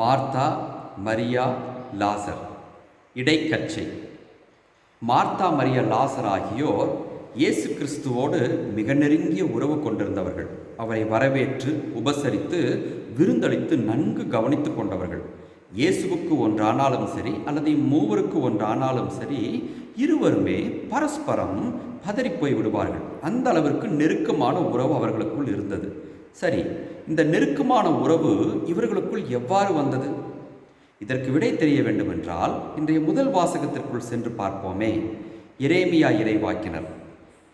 Martha Maria லாசர். இடைக்கச்சை. Martha Maria லாசர் ஆகியோர் இயேசு கிறிஸ்துவோடு மிக நெருங்கிய உறவு கொண்டிருந்தவர்கள். அவரை வரவேற்று உபசரித்து விருந்தளித்து நன்கு கவனித்து கொண்டவர்கள். இயேசுவுக்கு ஒன்றானாலும் சரி அல்லது இம்மூவருக்கு ஒன்றானாலும் சரி இருவருமே பரஸ்பரம் பதறிப்போய் விடுவார்கள் அந்த அளவிற்கு நெருக்கமான உறவு அவர்களுக்குள் இருந்தது. சரி இந்த நெருக்கமான உறவு இவர்களுக்குள் எவ்வாறு வந்தது? இதற்கு விடை தெரிய வேண்டுமென்றால் இன்றைய முதல் வாசகத்திற்குள் சென்று பார்ப்போமே. இரேமியா இறைவாக்கினர்.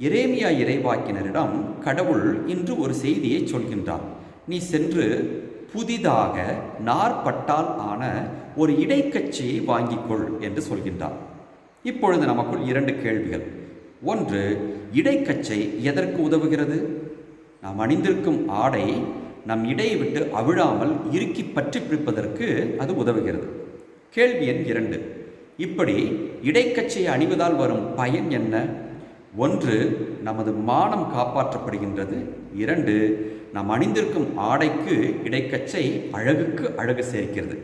இரேமியா இறைவாக்கினரிடம் கடவுள் இன்று ஒரு செய்தியை சொல்கின்றார். நீ சென்று புதிதாக நாற்பட்டால் ஆன ஒரு இடைக்கட்சியை வாங்கிக்கொள் என்று சொல்கின்றார். இப்பொழுது நமக்குள் இரண்டு கேள்விகள். ஒன்று இடைக்கச்சை எதற்கு உதவுகிறது? நாம் அணிந்திருக்கும் ஆடை நம் இடையை விட்டு அவிழாமல் இறுக்கி பற்றி பிடிப்பதற்கு அது உதவுகிறது. கேள்வி எண் இரண்டு. இப்படி இடைக்கச்சையை அணிவதால் வரும் பயன் என்ன? ஒன்று நமது மானம் காப்பாற்றப்படுகின்றது. இரண்டு நாம் அணிந்திருக்கும் ஆடைக்கு இடைக்கச்சை அழகுக்கு அழகு சேர்க்கிறது.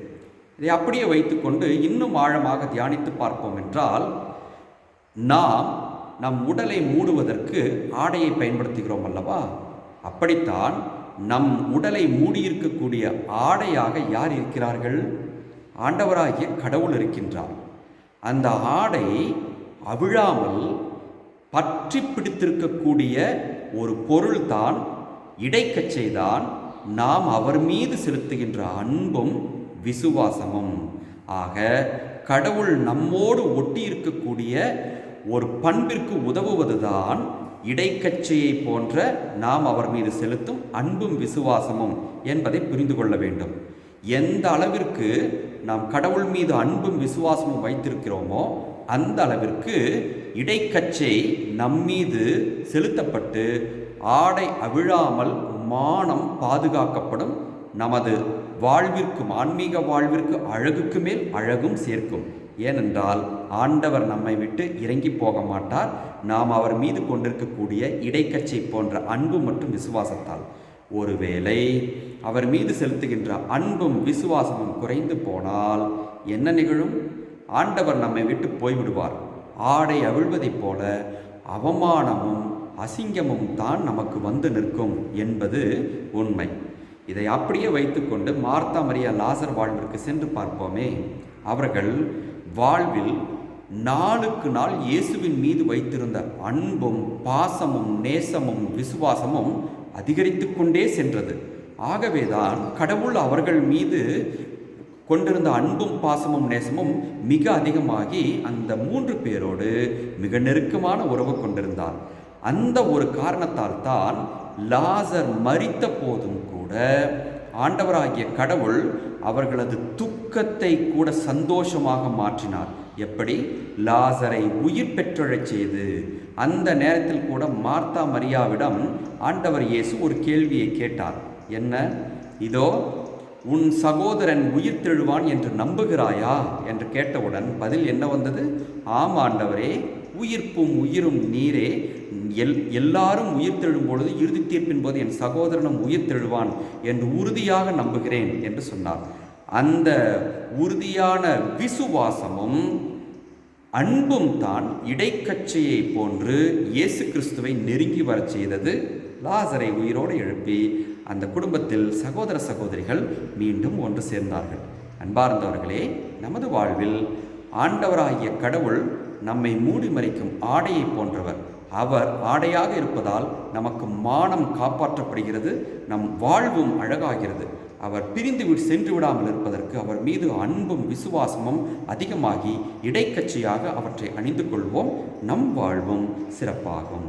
இதை அப்படியே வைத்துக்கொண்டு இன்னும் ஆழமாக தியானித்து பார்ப்போம் என்றால் நாம் நம் உடலை மூடுவதற்கு ஆடையை பயன்படுத்துகிறோம் அல்லவா? அப்படித்தான் நம் உடலை மூடியிருக்கக்கூடிய ஆடையாக யார் இருக்கிறார்கள்? ஆண்டவராகிய கடவுள் இருக்கின்றார். அந்த ஆடை அவிழாமல் பற்றி பிடித்திருக்கக்கூடிய ஒரு பொருள்தான் இடைக்கச்சை தான் நாம் அவர் மீது செலுத்துகின்ற அன்பும் விசுவாசமும். ஆக கடவுள் நம்மோடு ஒட்டி இருக்கக்கூடிய ஒரு பண்பிற்கு உதவுவதுதான் இடைக்கட்சியை போன்ற நாம் அவர் மீது செலுத்தும் அன்பும் விசுவாசமும் என்பதை புரிந்து கொள்ள வேண்டும். எந்த அளவிற்கு நாம் கடவுள் மீது அன்பும் விசுவாசமும் வைத்திருக்கிறோமோ அந்த அளவிற்கு இடைக்கச்சை நம்மீது செலுத்தப்பட்டு ஆடை அவிழாமல் மானம் பாதுகாக்கப்படும் நமது வாழ்விற்கும் ஆன்மீக வாழ்விற்கு அழகுக்கு மேல் அழகும் சேர்க்கும். ஏனென்றால் ஆண்டவர் நம்மை விட்டு இறங்கி போக மாட்டார். நாம் அவர் மீது கொண்டிருக்கக்கூடிய இடைக்கச்சை போன்ற அன்பு மற்றும் விசுவாசத்தால். ஒருவேளை அவர் மீது செலுத்துகின்ற அன்பும் விசுவாசமும் குறைந்து போனால் என்ன நிகழும்? ஆண்டவர் நம்மை விட்டு போய்விடுவார். ஆடை அவிழ்வதைப் போல அவமானமும் அசிங்கமும் தான் நமக்கு வந்து நிற்கும் என்பது உண்மை. இதை அப்படியே வைத்துக்கொண்டு மார்த்தா மரியா லாசர் வாழ்விற்கு சென்று பார்ப்போமே. அவர்கள் வாழ்வில் நாளுக்கு நாள் இயேசுவின் மீது வைத்திருந்த அன்பும் பாசமும் நேசமும் விசுவாசமும் அதிகரித்து கொண்டே சென்றது. ஆகவேதான் கடவுள் அவர்கள் மீது கொண்டிருந்த அன்பும் பாசமும் நேசமும் மிக அதிகமாகி அந்த மூன்று பேரோடு மிக நெருக்கமான உறவு கொண்டிருந்தார். அந்த ஒரு காரணத்தால் தான் லாசர் மறித்த போதும் கூட ஆண்டவராகிய கடவுள் அவர்களது துக்கத்தை கூட சந்தோஷமாக மாற்றினார். எப்படி? லாசரை உயிர் பெற்றழச் செய்து அந்த நேரத்தில் கூட மார்த்தா மரியாவிடம் ஆண்டவர் இயேசு ஒரு கேள்வியை கேட்டார். என்ன? இதோ உன் சகோதரன் உயிர் தெழுவான் என்று நம்புகிறாயா? என்று கேட்டவுடன் பதில் என்ன வந்தது? ஆம் ஆண்டவரே உயிர்ப்பும் உயிரும் நீரே. எல் எல்லாரும் உயிர் தெழும் பொழுது இறுதி தீர்ப்பின் போது என் சகோதரனும் உயிர் தெழுவான் என்று உறுதியாக நம்புகிறேன் என்று சொன்னார். அந்த உறுதியான விசுவாசமும் அன்பும் தான் இடைக்கச்சையை போன்று இயேசு கிறிஸ்துவை நெருங்கி வரச் செய்தது. லாசரை உயிரோடு எழுப்பி அந்த குடும்பத்தில் சகோதர சகோதரிகள் மீண்டும் ஒன்று சேர்ந்தார்கள். அன்பார்ந்தவர்களே நமது வாழ்வில் ஆண்டவராகிய கடவுள் நம்மை மூடி மறைக்கும் ஆடையை போன்றவர். அவர் ஆடையாக இருப்பதால் நமக்கு மானம் காப்பாற்றப்படுகிறது நம் வாழ்வும் அழகாகிறது. அவர் பிரிந்து சென்று விடாமல் இருப்பதற்கு அவர் மீது அன்பும் விசுவாசமும் அதிகமாகி இடைக்கட்சியாக அவற்றை அணிந்து கொள்வோம். நம் வாழ்வும் சிறப்பாகும்.